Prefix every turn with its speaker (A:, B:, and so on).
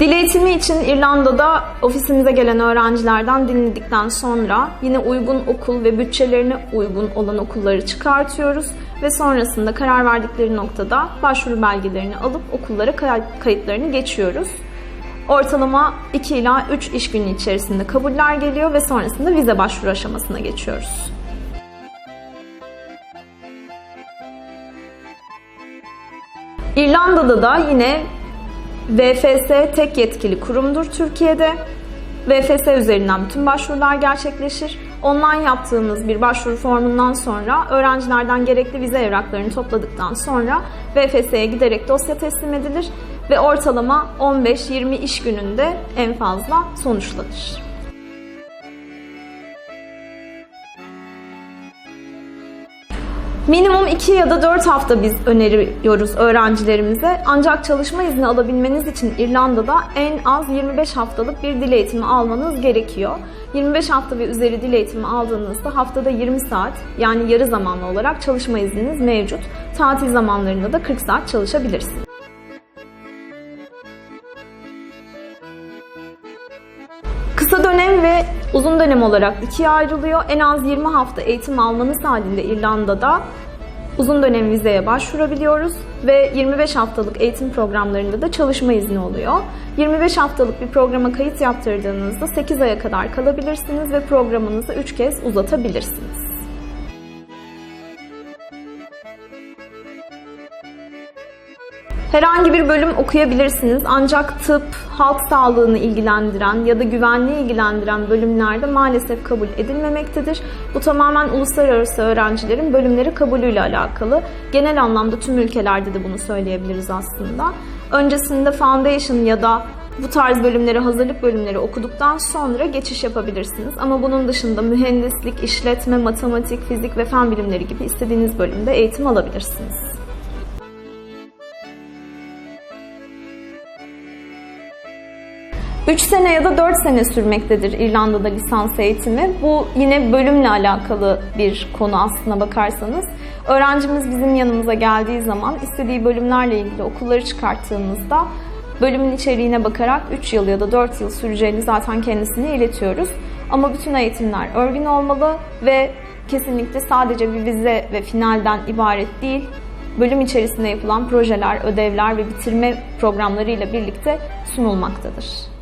A: Dil eğitimi için İrlanda'da ofisimize gelen öğrencilerden dinledikten sonra yine uygun okul ve bütçelerine uygun olan okulları çıkartıyoruz ve sonrasında karar verdikleri noktada başvuru belgelerini alıp okullara kay- kayıtlarını geçiyoruz. Ortalama 2 ila 3 iş günü içerisinde kabuller geliyor ve sonrasında vize başvuru aşamasına geçiyoruz. İrlanda'da da yine VFS tek yetkili kurumdur Türkiye'de. VFS üzerinden bütün başvurular gerçekleşir. Online yaptığımız bir başvuru formundan sonra öğrencilerden gerekli vize evraklarını topladıktan sonra VFS'ye giderek dosya teslim edilir ve ortalama 15-20 iş gününde en fazla sonuçlanır. Minimum 2 ya da 4 hafta biz öneriyoruz öğrencilerimize. Ancak çalışma izni alabilmeniz için İrlanda'da en az 25 haftalık bir dil eğitimi almanız gerekiyor. 25 hafta ve üzeri dil eğitimi aldığınızda haftada 20 saat yani yarı zamanlı olarak çalışma izniniz mevcut. Tatil zamanlarında da 40 saat çalışabilirsiniz. Kısa dönem ve uzun dönem olarak ikiye ayrılıyor. En az 20 hafta eğitim almanız halinde İrlanda'da uzun dönem vizeye başvurabiliyoruz ve 25 haftalık eğitim programlarında da çalışma izni oluyor. 25 haftalık bir programa kayıt yaptırdığınızda 8 aya kadar kalabilirsiniz ve programınızı 3 kez uzatabilirsiniz. Herhangi bir bölüm okuyabilirsiniz ancak tıp, halk sağlığını ilgilendiren ya da güvenliği ilgilendiren bölümlerde maalesef kabul edilmemektedir. Bu tamamen uluslararası öğrencilerin bölümleri kabulüyle alakalı. Genel anlamda tüm ülkelerde de bunu söyleyebiliriz aslında. Öncesinde foundation ya da bu tarz bölümleri, hazırlık bölümleri okuduktan sonra geçiş yapabilirsiniz. Ama bunun dışında mühendislik, işletme, matematik, fizik ve fen bilimleri gibi istediğiniz bölümde eğitim alabilirsiniz. 3 sene ya da 4 sene sürmektedir İrlanda'da lisans eğitimi. Bu yine bölümle alakalı bir konu aslına bakarsanız. Öğrencimiz bizim yanımıza geldiği zaman istediği bölümlerle ilgili okulları çıkarttığımızda bölümün içeriğine bakarak 3 yıl ya da 4 yıl süreceğini zaten kendisine iletiyoruz. Ama bütün eğitimler örgün olmalı ve kesinlikle sadece bir vize ve finalden ibaret değil, bölüm içerisinde yapılan projeler, ödevler ve bitirme programlarıyla birlikte sunulmaktadır.